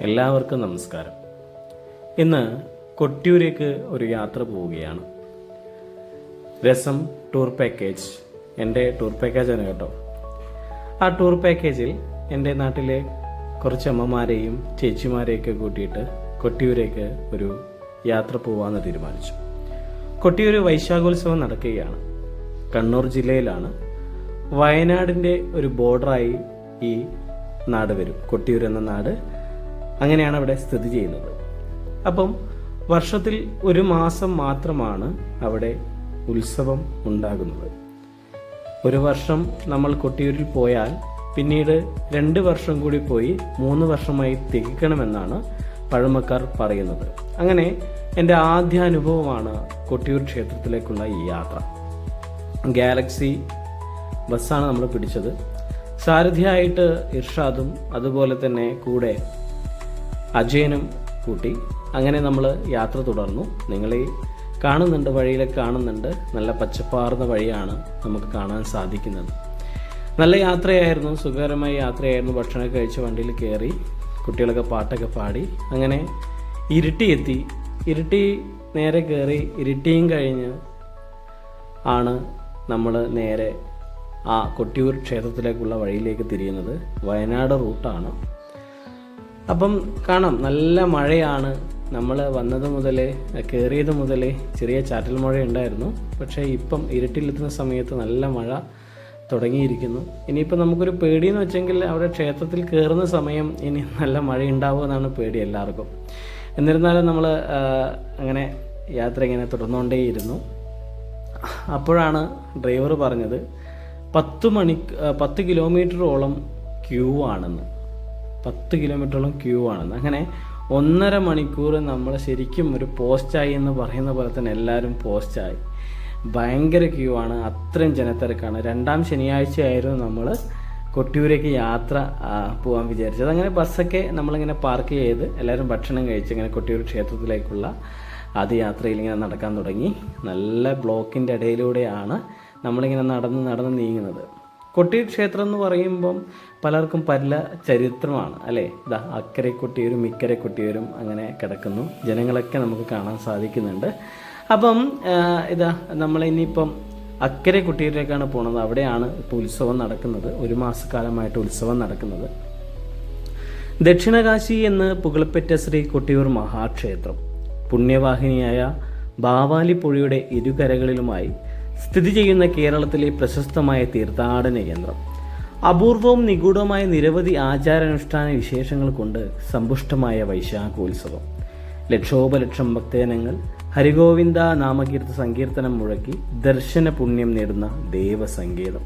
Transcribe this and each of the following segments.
എല്ലാവർക്കും നമസ്കാരം. ഇന്ന് കൊട്ടിയൂരേക്ക് ഒരു യാത്ര പോവുകയാണ്. രസം ടൂർ പാക്കേജ്. എന്റെ ടൂർ പാക്കേജാണ് കേട്ടോ. ആ ടൂർ പാക്കേജിൽ എന്റെ നാട്ടിലെ കുറച്ച് അമ്മമാരെയും ചേച്ചിമാരെയൊക്കെ കൂട്ടിയിട്ട് കൊട്ടിയൂരേക്ക് ഒരു യാത്ര പോവാമെന്ന് തീരുമാനിച്ചു. കൊട്ടിയൂർ വൈശാഖോത്സവം നടക്കുകയാണ്. കണ്ണൂർ ജില്ലയിലാണ് വയനാടിന്റെ ഒരു ബോർഡറായി ഈ നാട് വരും. കൊട്ടിയൂർ എന്ന നാട് അങ്ങനെയാണ് അവിടെ സ്ഥിതി ചെയ്യുന്നത്. അപ്പം വർഷത്തിൽ ഒരു മാസം മാത്രമാണ് അവിടെ ഉത്സവം ഉണ്ടാകുന്നത്. ഒരു വർഷം നമ്മൾ കൊട്ടിയൂരിൽ പോയാൽ പിന്നീട് രണ്ട് വർഷം കൂടി പോയി മൂന്ന് വർഷമായി തികക്കണമെന്നാണ് പഴമക്കാർ പറയുന്നത്. അങ്ങനെ എന്റെ ആദ്യ അനുഭവമാണ് കൊട്ടിയൂർ ക്ഷേത്രത്തിലേക്കുള്ള ഈ യാത്ര. ഗാലക്സി ബസ്സാണ് നമ്മൾ പിടിച്ചത്. സാരഥിയായിട്ട് ഇർഷാദും അതുപോലെ തന്നെ കൂടെ അജയനും കൂട്ടി അങ്ങനെ നമ്മൾ യാത്ര തുടർന്നു. നിങ്ങൾ ഈ കാണുന്നുണ്ട് വഴിയിലൊക്കെ കാണുന്നുണ്ട്. നല്ല പച്ചപ്പാർന്ന വഴിയാണ് നമുക്ക് കാണാൻ സാധിക്കുന്നത്. നല്ല യാത്രയായിരുന്നു സുഖകരമായ യാത്രയായിരുന്നു. ഭക്ഷണമൊക്കെ കഴിച്ച് വണ്ടിയിൽ കയറി കുട്ടികളൊക്കെ പാട്ടൊക്കെ പാടി അങ്ങനെ ഇരുട്ടി എത്തി ഇരുട്ടി നേരെ കയറി ഇരുട്ടിയും കഴിഞ്ഞ് ആണ് നമ്മൾ നേരെ ആ കൊട്ടിയൂർ ക്ഷേത്രത്തിലേക്കുള്ള വഴിയിലേക്ക് തിരിയുന്നത്. വയനാട് റൂട്ടാണ്. അപ്പം കാണാം നല്ല മഴയാണ്. നമ്മൾ വന്നത് മുതലേ കയറിയത് മുതലേ ചെറിയ ചാറ്റൽ മഴ ഉണ്ടായിരുന്നു പക്ഷേ ഇപ്പം ഇരുട്ടിലെത്തുന്ന സമയത്ത് നല്ല മഴ തുടങ്ങിയിരിക്കുന്നു. ഇനിയിപ്പോൾ നമുക്കൊരു പേടിയെന്ന് വെച്ചെങ്കിൽ അവിടെ ക്ഷേത്രത്തിൽ കയറുന്ന സമയം ഇനി നല്ല മഴ ഉണ്ടാവുമെന്നാണ് പേടി എല്ലാവർക്കും. എന്നിരുന്നാലും നമ്മൾ അങ്ങനെ യാത്ര ഇങ്ങനെ തുടർന്നുകൊണ്ടേയിരുന്നു. അപ്പോഴാണ് ഡ്രൈവർ പറഞ്ഞത് പത്ത് മണി പത്ത് കിലോമീറ്ററോളം ക്യൂ ആണെന്ന്. പത്ത് കിലോമീറ്ററോളം ക്യൂ ആണ് അങ്ങനെ ഒന്നര മണിക്കൂർ നമ്മൾ ശരിക്കും ഒരു പോസ്റ്റായി എന്ന് പറയുന്ന പോലെ തന്നെ എല്ലാവരും പോസ്റ്റായി ഭയങ്കര ക്യൂ ആണ് അത്രയും ജനത്തിരക്കാണ്. രണ്ടാം ശനിയാഴ്ചയായിരുന്നു നമ്മൾ കൊട്ടിയൂരേക്ക് യാത്ര പോകാൻ വിചാരിച്ചത്. അങ്ങനെ ബസ്സൊക്കെ നമ്മളിങ്ങനെ പാർക്ക് ചെയ്ത് എല്ലാവരും ഭക്ഷണം കഴിച്ച് ഇങ്ങനെ കൊട്ടിയൂർ ക്ഷേത്രത്തിലേക്കുള്ള ആദ്യ യാത്രയിൽ ഇങ്ങനെ നടക്കാൻ തുടങ്ങി. നല്ല ബ്ലോക്കിന്റെ ഇടയിലൂടെയാണ് നമ്മളിങ്ങനെ നടന്ന് നടന്ന് നീങ്ങുന്നത്. കൊട്ടിയൂർ ക്ഷേത്രം എന്ന് പറയുമ്പം പലർക്കും പല ചരിത്രമാണ് അല്ലേ? ഇതാ അക്കരെ കൊട്ടിയൂരും ഇക്കരെ കൊട്ടിയൂരും അങ്ങനെ കിടക്കുന്നു. ജനങ്ങളൊക്കെ നമുക്ക് കാണാൻ സാധിക്കുന്നുണ്ട്. അപ്പം ഇതാ നമ്മൾ നമ്മളിനിയിപ്പം അക്കരെ കുട്ടിയിലേക്കാണ് പോണത്. അവിടെയാണ് ഇപ്പോൾ ഉത്സവം നടക്കുന്നത്. ഒരു മാസക്കാലമായിട്ട് ഉത്സവം നടക്കുന്നത്. ദക്ഷിണകാശി എന്ന് പുകൾപ്പെറ്റ ശ്രീ കൊട്ടിയൂർ മഹാക്ഷേത്രം. പുണ്യവാഹിനിയായ ബാവാലിപ്പുഴയുടെ ഇരുകരകളിലുമായി സ്ഥിതി ചെയ്യുന്ന കേരളത്തിലെ പ്രശസ്തമായ തീർത്ഥാടന കേന്ദ്രം. അപൂർവവും നിഗൂഢവുമായ നിരവധി ആചാരാനുഷ്ഠാന വിശേഷങ്ങൾ കൊണ്ട് സമ്പുഷ്ടമായ വൈശാഖോത്സവം. ലക്ഷോപലക്ഷം ഭക്തജനങ്ങൾ ഹരിഗോവിന്ദ നാമകീർത്ത സങ്കീർത്തനം മുഴക്കി ദർശന പുണ്യം നേടുന്ന ദേവസങ്കേതം.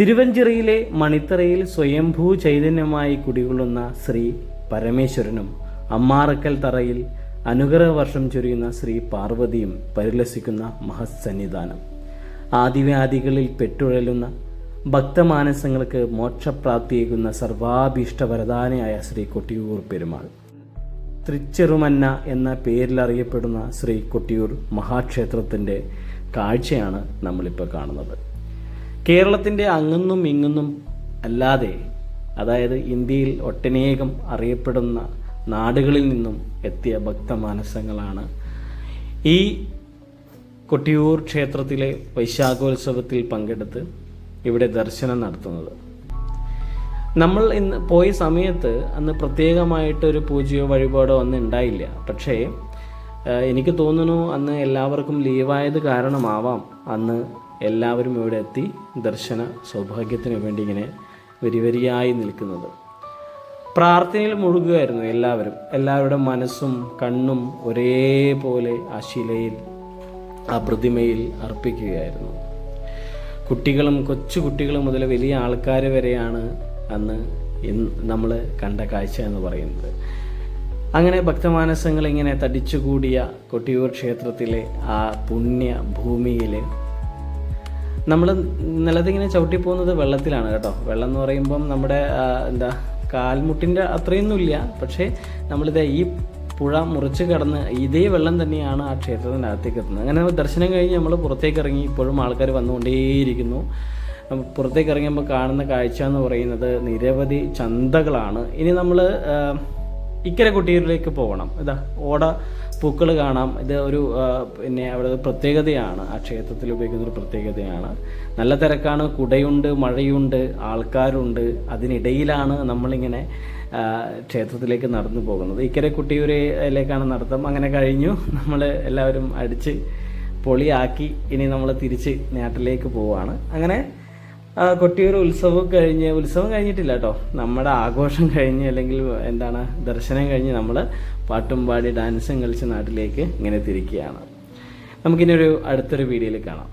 തിരുവഞ്ചിറയിലെ മണിത്തറയിൽ സ്വയംഭൂ ചൈതന്യമായി കുടികൊള്ളുന്ന ശ്രീ പരമേശ്വരനും അമ്മാറക്കൽ തറയിൽ അനുഗ്രഹ വർഷം ചൊരിയുന്ന ശ്രീ പാർവതിയും പരിലസിക്കുന്ന മഹസന്നിധാനം ആദിവ്യാദികളിൽ പെട്ടുഴലുന്ന ഭക്തമാനസങ്ങൾക്ക് മോക്ഷപ്രാപ്തിയേകുന്ന സർവാഭീഷ്ടവരദാനയായ ശ്രീ കൊട്ടിയൂർ പെരുമാൾ. തൃച്ചെറുമന്ന എന്ന പേരിൽ അറിയപ്പെടുന്ന ശ്രീ കൊട്ടിയൂർ മഹാക്ഷേത്രത്തിന്റെ കാഴ്ചയാണ് നമ്മളിപ്പോൾ കാണുന്നത്. കേരളത്തിന്റെ അങ്ങുന്നും ഇങ്ങുന്നും അല്ലാതെ അതായത് ഇന്ത്യയിൽ ഒട്ടനേകം അറിയപ്പെടുന്ന നാടുകളിൽ നിന്നും എത്തിയ ഭക്തമാനസങ്ങളാണ്. ഈ കൊട്ടിയൂർ ക്ഷേത്രത്തിലെ വൈശാഖോത്സവത്തിൽ പങ്കെടുത്ത് ഇവിടെ ദർശനം നടത്തുന്നത്. നമ്മൾ ഇന്ന് പോയ സമയത്ത് അന്ന് പ്രത്യേകമായിട്ടൊരു പൂജയോ വഴിപാടോ ഒന്നും ഉണ്ടായില്ല. പക്ഷേ എനിക്ക് തോന്നുന്നു അന്ന് എല്ലാവർക്കും ലീവായത് കാരണമാവാം അന്ന് എല്ലാവരും ഇവിടെ എത്തി ദർശന സൗഭാഗ്യത്തിന് വേണ്ടി ഇങ്ങനെ വരിവരിയായി നിൽക്കുന്നത്. പ്രാർത്ഥനയിൽ മുഴുകുകയായിരുന്നു എല്ലാവരും. എല്ലാവരുടെ മനസ്സും കണ്ണും ഒരേപോലെ ആ ശിലയിൽ ആ പ്രതിമയിൽ അർപ്പിക്കുകയായിരുന്നു. കുട്ടികളും കൊച്ചു കുട്ടികളും മുതൽ വലിയ ആൾക്കാർ വരെയാണ് അന്ന് നമ്മൾ കണ്ട കാഴ്ച എന്ന് പറയുന്നത്. അങ്ങനെ ഭക്തമാനസങ്ങൾ ഇങ്ങനെ തടിച്ചുകൂടിയ കൊട്ടിയൂർ ക്ഷേത്രത്തിലെ ആ പുണ്യ ഭൂമിയിൽ നമ്മൾ നിലത്തിങ്ങനെ ചവിട്ടി പോകുന്നത് വെള്ളത്തിലാണ് കേട്ടോ. വെള്ളം എന്ന് പറയുമ്പം നമ്മുടെ എന്താ കാൽമുട്ടിന്റെ അത്രയൊന്നുമില്ല. പക്ഷേ നമ്മളിത് ഈ പുഴ മുറിച്ച് കടന്ന് ഇതേ വെള്ളം തന്നെയാണ് ആ ക്ഷേത്രത്തിന്റെ അകത്തേക്ക് എത്തുന്നത്. അങ്ങനെ ദർശനം കഴിഞ്ഞ് നമ്മൾ പുറത്തേക്ക് ഇറങ്ങി ഇപ്പോഴും ആൾക്കാർ വന്നുകൊണ്ടേയിരിക്കുന്നു. പുറത്തേക്ക് ഇറങ്ങിയപ്പോൾ കാണുന്ന കാഴ്ച എന്ന് പറയുന്നത് നിരവധി ചന്തകളാണ്. ഇനി നമ്മൾ ഇക്കരെ കൊട്ടിയൂരിലേക്ക് പോകണം. ഇതാ ഓട പൂക്കൾ കാണാം. ഇത് ഒരു പിന്നെ അവിടെ പ്രത്യേകതയാണ്. ആ ക്ഷേത്രത്തിൽ ഉപയോഗിക്കുന്ന ഒരു പ്രത്യേകതയാണ്. നല്ല തിരക്കാണ്. കുടയുണ്ട് മഴയുണ്ട് ആൾക്കാരുണ്ട്. അതിനിടയിലാണ് നമ്മളിങ്ങനെ ക്ഷേത്രത്തിലേക്ക് നടന്നു പോകുന്നത്. ഇക്കരെ കുട്ടിയൂരിലേക്കാണ് നടത്തം. അങ്ങനെ കഴിഞ്ഞു. നമ്മൾ എല്ലാവരും അടിച്ച് പൊളിയാക്കി ഇനി നമ്മൾ തിരിച്ച് നാട്ടിലേക്ക് പോവാണ്. അങ്ങനെ കൊട്ടിയൂർ ഉത്സവം കഴിഞ്ഞ് ഉത്സവം കഴിഞ്ഞിട്ടില്ല കേട്ടോ നമ്മുടെ ആഘോഷം കഴിഞ്ഞ് അല്ലെങ്കിൽ എന്താണ് ദർശനം കഴിഞ്ഞ് നമ്മൾ പാട്ടും പാടി ഡാൻസും കളിച്ച് നാട്ടിലേക്ക് ഇങ്ങനെ തിരിക്കുകയാണ്. നമുക്കിനി ഒരു അടുത്തൊരു വീഡിയോയിൽ കാണാം.